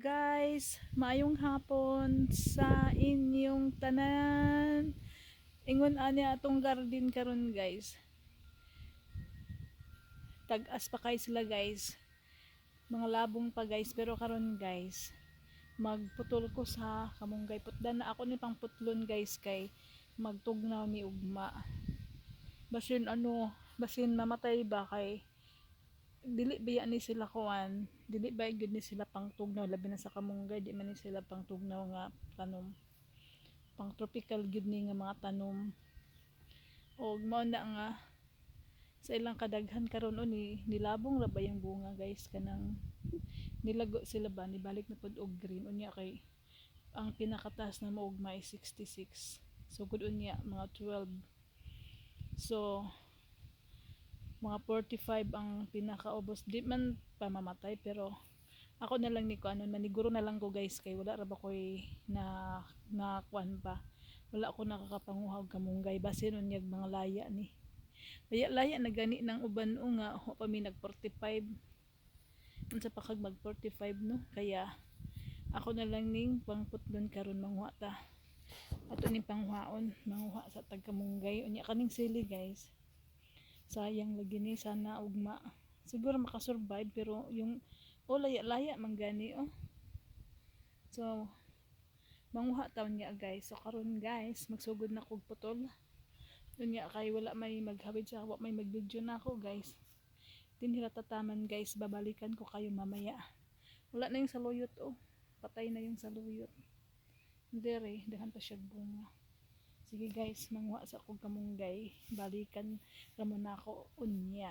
Guys, maayong hapon sa inyong tanan. Ingon ani atong garden karon guys. Tag-as pa kay sila guys. Mga labong pa guys, pero karon guys, magputol ko sa kamunggay putdan na ako ni pang putlon guys kay magtugnaw ni ugma. Basin ano, basin mamatay ba kay dili ba ni sila kuan dili ba gyud ni sila pang tugnaw labi na sa kamunggay di man ni sila pang tugnaw nga tanom pang tropical gyud ni nga mga tanom og mao na nga sa ilang kadaghan karon ni nilabong ra yung bunga guys? Kanang nilago sila ba? Nibalik na pud og green. Unya kay ang pinakataas na maugma is 66 so good unya mga 12 so mga 45 ang pinakaubos. Di man pamamatay pero ako na lang ni ko ano maniguro na lang ko guys kay wala ra ba koy na na kuan pa. Wala ako nakakapanguhag kamunggay basin unyag mga laya ni. Laya laya na gani ng uban o nga ho pa mi nag 45 unsa pa kag mag 45 no? Kaya ako na lang ning pangputlon karon manguha ta. Ato ning panghuhaon manguha sa tagkamunggay unya kaning sili guys sayang lagi ni sana ugma siguro makasurvive pero yung oh laya laya man gani oh. So manguha taon niya guys. So karon guys magsugod na kog putol. Yun nga kay wala may maghawid sa wa may magvideo na ako guys. Dinhira tataman guys babalikan ko kayo mamaya. Wala na yung saluyot oh. Patay na yung saluyot. Dere dahan pa siya bunga Sige guys, manguha sa akong kamunggay. Balikan ra muna ako unya.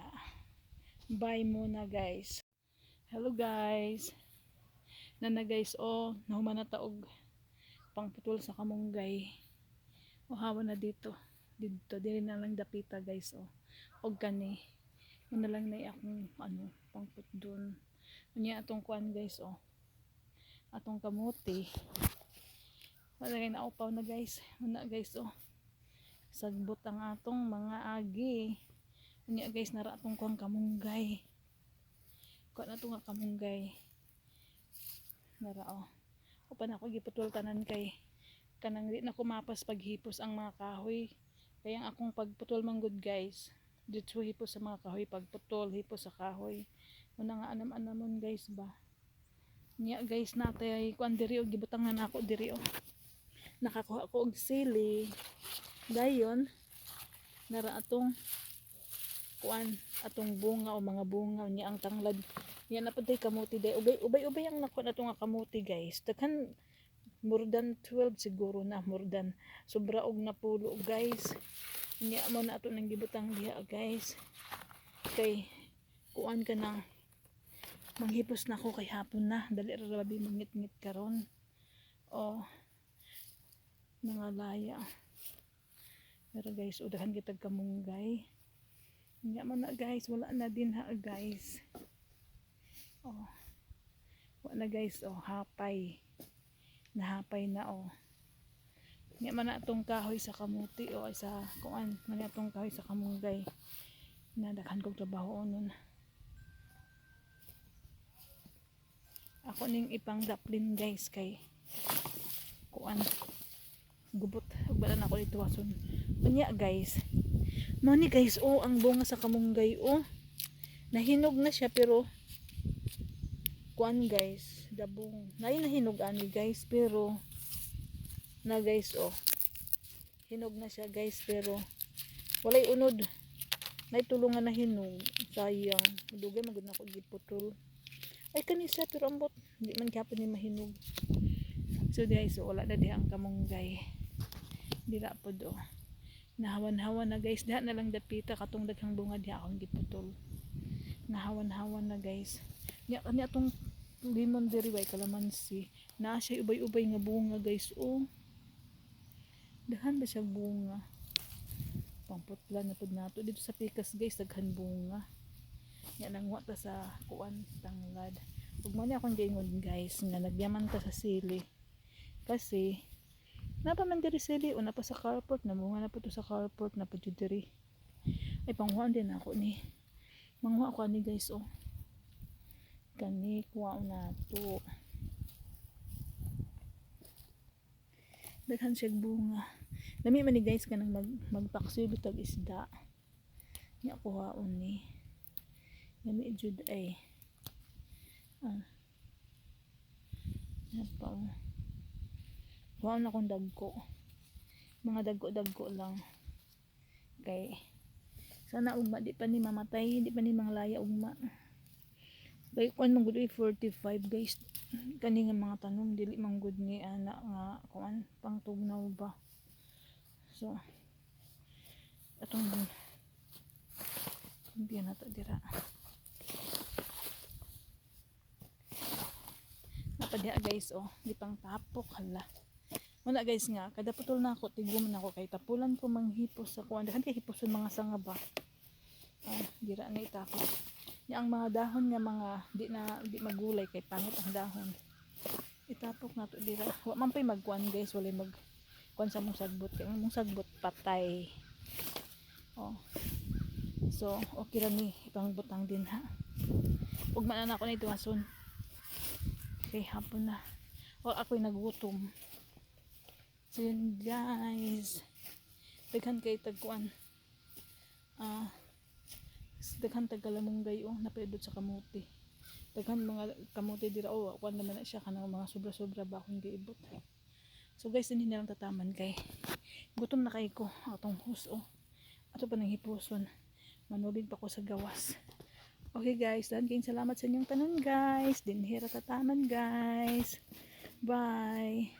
Bye muna guys. Hello guys. Nana guys, oh, nahuman na taog pangputol sa kamunggay. O hawa na dito. Dito, dili na lang dapita guys, oh. Og kani. Muna lang na akong ano, pangput doon. Unya atong kuan guys, oh. Atong kamuti wala kayo naupaw na guys. Una guys oh. Sagbot ang atong mga agi. Unya guys nara atong kuang kamunggay. Kuha na nga kamunggay. Nara oh. Upa na ako giputol tanan kay kanang di na kumapas paghipos ang mga kahoy. Kaya ang akong pagputol man good guys. Dito hipos sa mga kahoy pagputol hipos sa kahoy. Una nga anam-anamon guys ba? Niya guys natay kuan diri og gibutangan ako diri oh nakakuha ko og sili. Dayon nara atong kuan atong bunga o mga bunga niya ang tanglad. Yan na patay kamuti day ubay ubay ubay ang nakuha na nga kamuti guys. Daghan more than 12 siguro na more than. Sobra og napulo guys. Niya mo na ato nang gibutang diha guys. Kay kuan ka na manghipos na ako kay hapon na. Dali ra labi mangit-ngit karon. Oh mga laya. Pero guys udahan kitag kamunggay. Nga man na guys wala na din ha guys. Oh. Wala na guys oh hapay. Nahapay na oh. Nga man na itong kahoy sa kamuti o oh, sa kuan man na itong kahoy sa kamunggay. Nadakhan kong trabaho nun. Ako ning ipang daplin guys kay kuan gubot. Bala na ako dito wason. Unya guys. Mo ni guys oh ang bunga sa kamunggay oh. Nahinog na siya pero kuan guys dabong. Nay nahinog ani guys pero na guys oh. Hinog na siya guys pero walay unod. Nay tulungan na hinog sayang. Dugay magud na ako giputol. Ay kanisa pero ambot. Di man gyapon ni mahinog. So guys so, wala na diha ang kamunggay dira po do. Nahawan-hawan na guys. Diha na lang dapita katong daghang bunga diha akong giputol. Nahawan-hawan na guys. Niya kani atong limon diri way kalamansi. Naa siya ubay-ubay nga bunga guys oh. Dahan ba siya bunga? Pangputla na pud nato. Dito sa pikas guys daghan bunga. Yan ang ta sa kuan tanglad. Ug man akong gaingon guys nga nagyaman ta sa sili. Kasi Napaman diri sili, una pa sa carport, namunga na po to sa carport, na po diri. Ay, panghuan din ako ni. Manghuan ko ni guys, oh. Kani, kuha na to. Daghan siya bunga. Dami man ni guys ka nang mag, magpaksuy bitag isda. Niya kuhaon ni. Dami jud ay. Ah. Napaw. Napaw oh. Kuhaon akong dagko. Mga dagko-dagko lang. Kay sana ugma di pa ni mamatay, di pa ni manglaya ugma. Kay kuan man gud 45 guys. Kani nga mga tanom dili man gud ni ana nga kuan pangtugnaw ba. So atong hindi na to dira. Napadya guys oh, di pang tapok hala. Wala guys nga, kada putol na ako, tigom na ako kay tapulan ko manghipos sa kuan. Dahan kay hiposon mga sanga ba. Ah, dira na itapos. Nya ang mga dahon nga mga di na di magulay kay pangit ang dahon. Itapok na to dira. Wa man pay magkuan guys, wala mag kuan sa mong sagbot kay mong sagbot patay. Oh. So, okay ra ni ipang butang din ha. Ug man na ako na ituwason. Okay, hapon na. O ako'y nagutom. So guys. Daghan kay tagkuan. Ah, daghan tagalamunggay oh napaidot sa kamuti. Daghan mga kamuti dira oh kuan naman na siya kanang mga sobra-sobra ba akong giibot. So guys, na lang tataman kay gutom na kay ko atong hus oh. Ato pa nang hipuson. Manubig pa ko sa gawas. Okay guys, dan kayong salamat sa inyong tanon guys. Dinhira tataman guys. Bye.